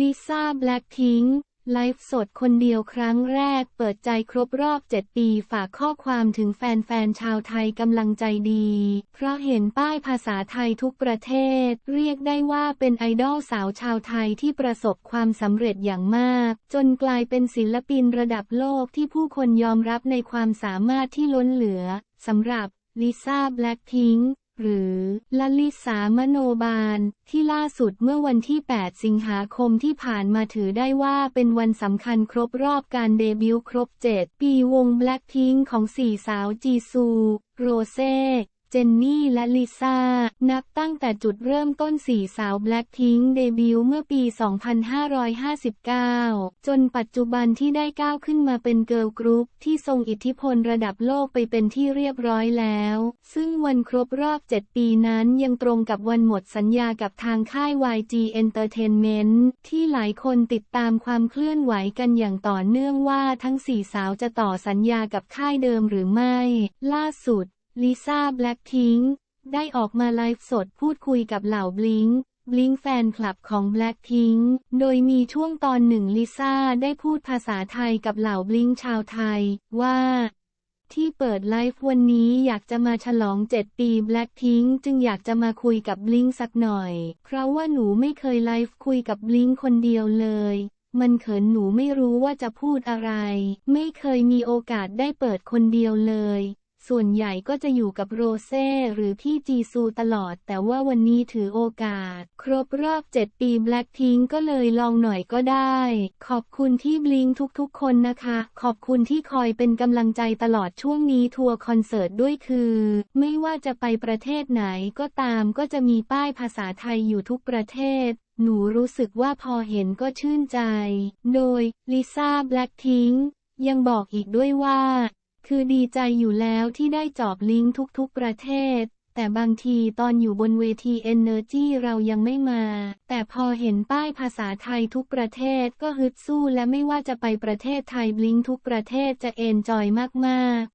ลิซ่าแบล็คพิงค์ไลฟ์สดคนเดียวครั้งแรกเปิดใจครบรอบ 7 ปีฝากข้อความถึงแฟนๆ ชาวไทยกำลังใจดี เพราะเห็นป้ายภาษาไทยทุกประเทศ เรียกได้ว่าเป็นไอดอลสาวชาวไทยที่ประสบความสำเร็จอย่างมาก จนกลายเป็นศิลปินระดับโลกที่ผู้คนยอมรับในความสามารถที่ล้นเหลือสำหรับลิซ่าแบล็คพิงค์ หรือลลิสามโนบาล ที่ล่าสุดเมื่อวันที่ 8 สิงหาคมที่ผ่านมาถือได้ว่าเป็นวันสำคัญครบรอบการเดบิวต์ครบ 7 ปีวง Blackpink ของสี่สาวจีซู โรเซ่ นนี่และลิซ่า นับตั้งแต่จุดเริ่มต้นสี่สาว Blackpink เดบิวต์เมื่อปี 2559 จนปัจจุบันที่ได้ก้าวขึ้นมาเป็นเกิร์ลกรุ๊ปที่ทรงอิทธิพลระดับโลกไปเป็นที่เรียบร้อยแล้ว ซึ่งวันครบรอบ 7 ปีนั้นยังตรงกับวันหมดสัญญากับทางค่าย YG Entertainment ที่หลายคนติดตามความเคลื่อนไหวกันอย่างต่อเนื่องว่าทั้งสี่สาวจะต่อสัญญากับค่ายเดิมหรือไม่ ล่าสุด ลิซ่าแบล็คพิงได้ออกมาไลฟ์สดพูดคุยกับเหล่าบลิงบลิงแฟนคลับของ Blackpink โดยมีช่วงตอนหนึ่งลิซ่าได้พูดภาษาไทยกับเหล่าบลิงชาวไทย ว่า ที่เปิดไลฟ์วันนี้อยากจะมาฉลอง 7 ปี Blackpink จึงอยากจะมาคุยกับบลิงสักหน่อย เพราะว่าหนูไม่เคยไลฟ์คุยกับบลิงคนเดียวเลย มันเขินหนูไม่รู้ว่าจะพูดอะไร ไม่เคยมีโอกาสได้เปิดคนเดียวเลย ส่วนใหญ่ก็จะอยู่กับโรเซ่หรือพี่จีซูตลอด แต่ว่าวันนี้ถือโอกาส ครบรอบ 7 ปี Blackpink ก็เลยลองหน่อยก็ได้ ขอบคุณที่บลิงทุกๆคนนะคะ ขอบคุณที่คอยเป็นกำลังใจตลอดช่วงนี้ทัวร์คอนเสิร์ตด้วยคือ ไม่ว่าจะไปประเทศไหนก็ตามก็จะมีป้ายภาษาไทยอยู่ทุกประเทศหนูรู้สึกว่าพอเห็นก็ชื่นใจ โดยลิซ่าแบล็คพิงยังบอกอีกด้วยว่า คือดีใจอยู่แล้วที่ได้จอบลิงก์ทุกๆประเทศ แต่บางทีตอนอยู่บนเวที Energy เรายังไม่มา แต่พอเห็นป้ายภาษาไทยทุกประเทศก็ฮึดสู้และไม่ว่าจะไปประเทศไทยบลิงก์ทุกประเทศจะเอนจอยมากๆ